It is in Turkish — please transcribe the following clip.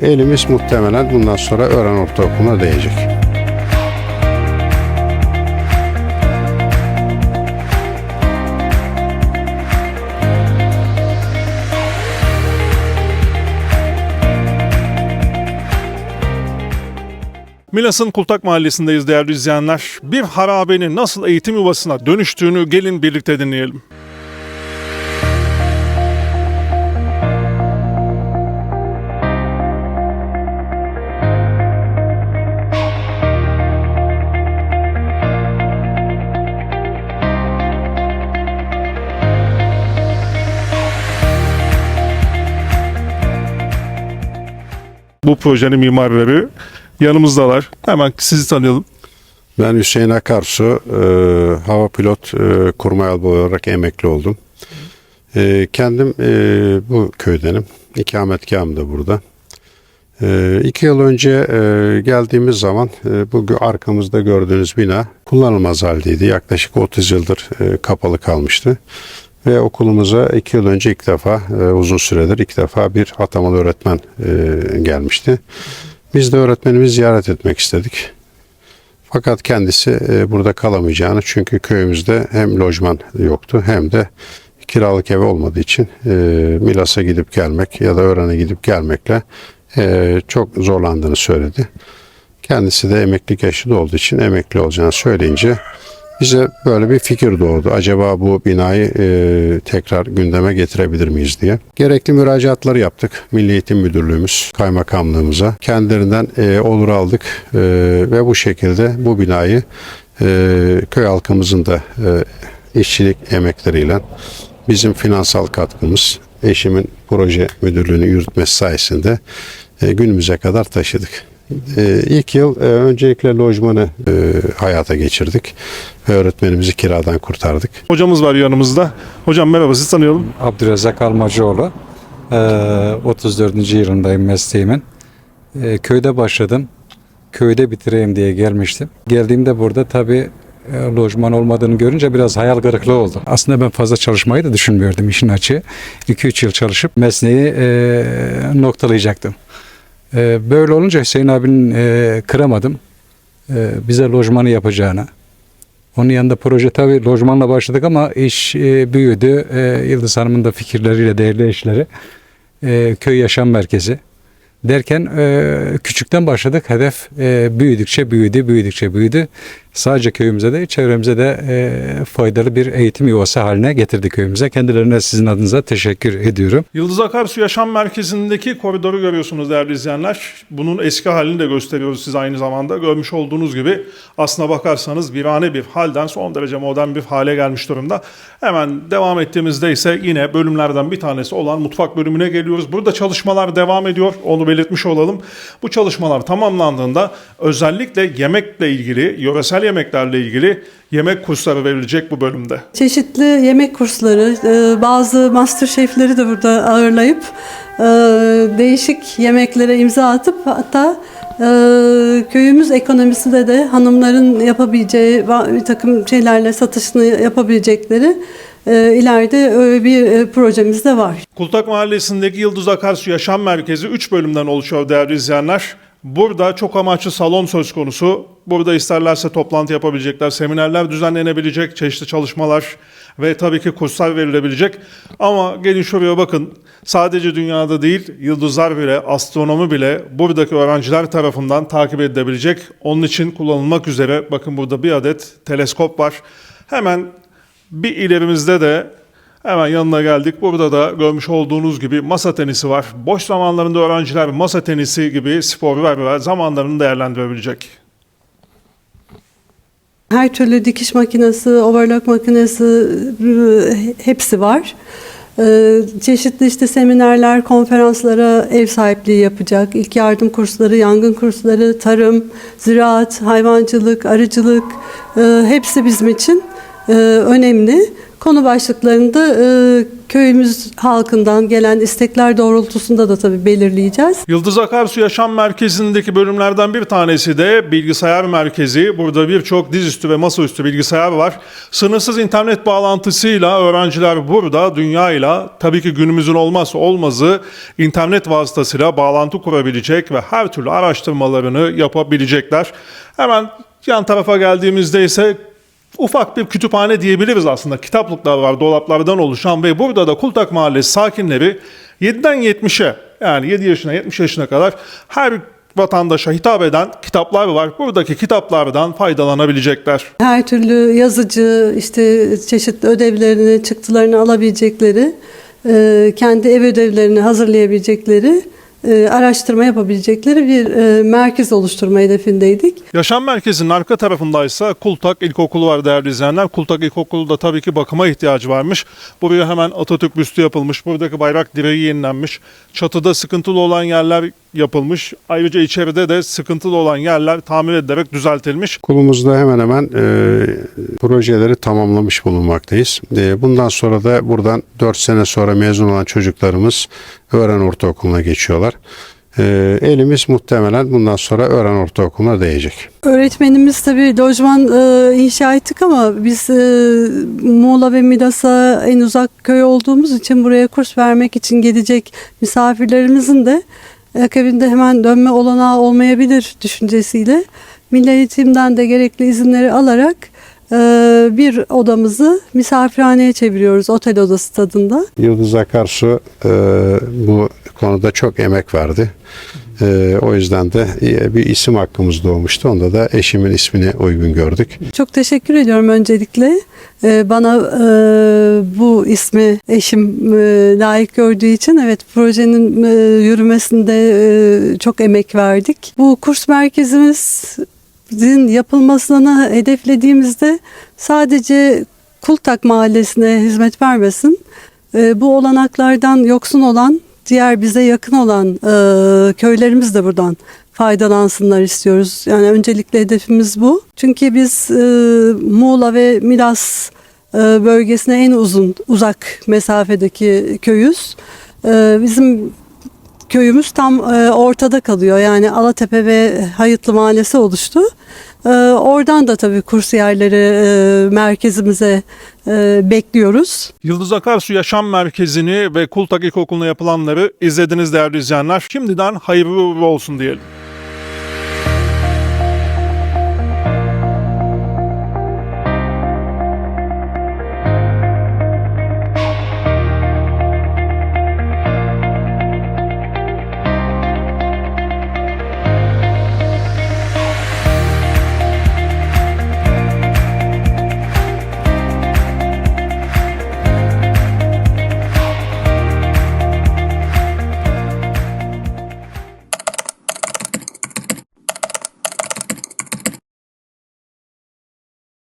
Elimiz muhtemelen bundan sonra öğren ortaokuluna değecek. Milas'ın Kultak Mahallesi'ndeyiz değerli izleyenler. Bir harabenin nasıl eğitim yuvasına dönüştüğünü gelin birlikte dinleyelim. Bu projenin mimarları yanımızdalar. Hemen sizi tanıyalım. Ben Hüseyin Akarsu, e, hava pilot e, kurmay albay olarak emekli oldum. E, kendim e, bu köydenim. İkametgahım da burada. E, iki yıl önce e, geldiğimiz zaman e, bu arkamızda gördüğünüz bina kullanılmaz haldeydi. Yaklaşık 30 yıldır e, kapalı kalmıştı. Ve okulumuza iki yıl önce ilk defa e, uzun süredir ilk defa bir atamalı öğretmen e, gelmişti. Biz de öğretmenimizi ziyaret etmek istedik. Fakat kendisi e, burada kalamayacağını çünkü köyümüzde hem lojman yoktu hem de kiralık ev olmadığı için e, Milas'a gidip gelmek ya da öğrene gidip gelmekle e, çok zorlandığını söyledi. Kendisi de emeklilik yaşında olduğu için emekli olacağını söyleyince bize böyle bir fikir doğdu. Acaba bu binayı e, tekrar gündeme getirebilir miyiz diye. Gerekli müracaatları yaptık. Milli Eğitim Müdürlüğümüz, kaymakamlığımıza. Kendilerinden e, olur aldık e, ve bu şekilde bu binayı e, köy halkımızın da e, işçilik emekleriyle bizim finansal katkımız, eşimin proje müdürlüğünü yürütmesi sayesinde e, günümüze kadar taşıdık. E, ilk yıl e, öncelikle lojmanı e, hayata geçirdik öğretmenimizi kiradan kurtardık. Hocamız var yanımızda. Hocam merhaba sizi tanıyalım. Abdülrezzak Almacıoğlu. Ee, 34. yılındayım mesleğimin. Ee, köyde başladım. Köyde bitireyim diye gelmiştim. Geldiğimde burada tabii e, lojman olmadığını görünce biraz hayal kırıklığı oldu. Aslında ben fazla çalışmayı da düşünmüyordum işin açığı. 2-3 yıl çalışıp mesleği e, noktalayacaktım. E, böyle olunca Hüseyin abinin e, kıramadım. E, bize lojmanı yapacağını. Onun yanında proje tabii lojmanla başladık ama iş e, büyüdü. E, Yıldız Hanım'ın da fikirleriyle değerli eşleri. E, köy yaşam merkezi. Derken e, küçükten başladık. Hedef e, büyüdükçe büyüdü, büyüdükçe büyüdü. Sadece köyümüze de çevremize de e, faydalı bir eğitim yuvası haline getirdi köyümüze. Kendilerine sizin adınıza teşekkür ediyorum. Yıldız Akarsu Yaşam Merkezi'ndeki koridoru görüyorsunuz değerli izleyenler. Bunun eski halini de gösteriyoruz siz aynı zamanda. Görmüş olduğunuz gibi aslına bakarsanız virane bir halden son derece modern bir hale gelmiş durumda. Hemen devam ettiğimizde ise yine bölümlerden bir tanesi olan mutfak bölümüne geliyoruz. Burada çalışmalar devam ediyor. Onu belirtmiş olalım. Bu çalışmalar tamamlandığında özellikle yemekle ilgili, yöresel yemeklerle ilgili yemek kursları verilecek bu bölümde. Çeşitli yemek kursları, e, bazı master şefleri de burada ağırlayıp e, değişik yemeklere imza atıp hatta e, köyümüz ekonomisinde de hanımların yapabileceği bir takım şeylerle satışını yapabilecekleri ileride öyle bir e, projemiz de var. Kultak Mahallesi'ndeki Yıldız Akarsu Yaşam Merkezi 3 bölümden oluşuyor değerli izleyenler. Burada çok amaçlı salon söz konusu. Burada isterlerse toplantı yapabilecekler, seminerler düzenlenebilecek, çeşitli çalışmalar ve tabii ki kurslar verilebilecek. Ama gelin şuraya bakın. Sadece dünyada değil, yıldızlar bile, astronomi bile buradaki öğrenciler tarafından takip edilebilecek. Onun için kullanılmak üzere bakın burada bir adet teleskop var. Hemen bir ilerimizde de hemen yanına geldik. Burada da görmüş olduğunuz gibi masa tenisi var. Boş zamanlarında öğrenciler masa tenisi gibi sporlar ve zamanlarını değerlendirebilecek. Her türlü dikiş makinesi, overlock makinesi hepsi var. E, Çeşitli işte seminerler, konferanslara ev sahipliği yapacak. İlk yardım kursları, yangın kursları, tarım, ziraat, hayvancılık, arıcılık e, hepsi bizim için e, önemli. Konu başlıklarında e, köyümüz halkından gelen istekler doğrultusunda da tabii belirleyeceğiz. Yıldız Akarsu Yaşam Merkezi'ndeki bölümlerden bir tanesi de bilgisayar merkezi. Burada birçok dizüstü ve masaüstü bilgisayar var. Sınırsız internet bağlantısıyla öğrenciler burada dünyayla tabii ki günümüzün olmazsa olmazı internet vasıtasıyla bağlantı kurabilecek ve her türlü araştırmalarını yapabilecekler. Hemen yan tarafa geldiğimizde ise ufak bir kütüphane diyebiliriz aslında. Kitaplıklar var, dolaplardan oluşan ve burada da Kultak Mahallesi sakinleri 7'den 70'e yani 7 yaşına 70 yaşına kadar her vatandaşa hitap eden kitaplar var. Buradaki kitaplardan faydalanabilecekler. Her türlü yazıcı, işte çeşitli ödevlerini, çıktılarını alabilecekleri, e, kendi ev ödevlerini hazırlayabilecekleri, e, araştırma yapabilecekleri bir e, merkez oluşturma hedefindeydik. Yaşam merkezinin arka tarafındaysa Kultak İlkokulu var değerli izleyenler. Kultak İlkokulu da tabii ki bakıma ihtiyacı varmış. Buraya hemen Atatürk büstü yapılmış. Buradaki bayrak direği yenilenmiş. Çatıda sıkıntılı olan yerler yapılmış. Ayrıca içeride de sıkıntılı olan yerler tamir edilerek düzeltilmiş. Okulumuzda hemen hemen e, projeleri tamamlamış bulunmaktayız. E, bundan sonra da buradan 4 sene sonra mezun olan çocuklarımız öğren ortaokuluna geçiyorlar. E, elimiz muhtemelen bundan sonra öğren ortaokuluna değecek. Öğretmenimiz tabii lojman e, inşa ettik ama biz e, Muğla ve Milas'a en uzak köy olduğumuz için buraya kurs vermek için gelecek misafirlerimizin de akabinde hemen dönme olanağı olmayabilir düşüncesiyle Milli Eğitim'den de gerekli izinleri alarak e, bir odamızı misafirhaneye çeviriyoruz otel odası tadında. Yıldız Akarsu e, bu konuda çok emek verdi. E, o yüzden de e, bir isim hakkımız doğmuştu. Onda da eşimin ismini uygun gördük. Çok teşekkür ediyorum öncelikle. Ee, Bana e, bu ismi eşim e, layık gördüğü için evet projenin e, yürümesinde e, çok emek verdik. Bu kurs merkezimizin yapılmasını hedeflediğimizde sadece Kultak Mahallesi'ne hizmet vermesin. E, Bu olanaklardan yoksun olan diğer bize yakın olan e, köylerimiz de buradan faydalansınlar istiyoruz. Yani öncelikle hedefimiz bu. Çünkü biz e, Muğla ve Milas e, bölgesine en uzun uzak mesafedeki köyüz. E, bizim köyümüz tam e, ortada kalıyor. Yani Alatepe ve Hayıtlı Mahallesi oluştu. E, oradan da tabii kursiyerleri e, merkezimize e, bekliyoruz. Yıldız Akarsu Yaşam Merkezi'ni ve Kultak İlkokulu'na yapılanları izlediniz değerli izleyenler. Şimdiden hayırlı olsun diyelim.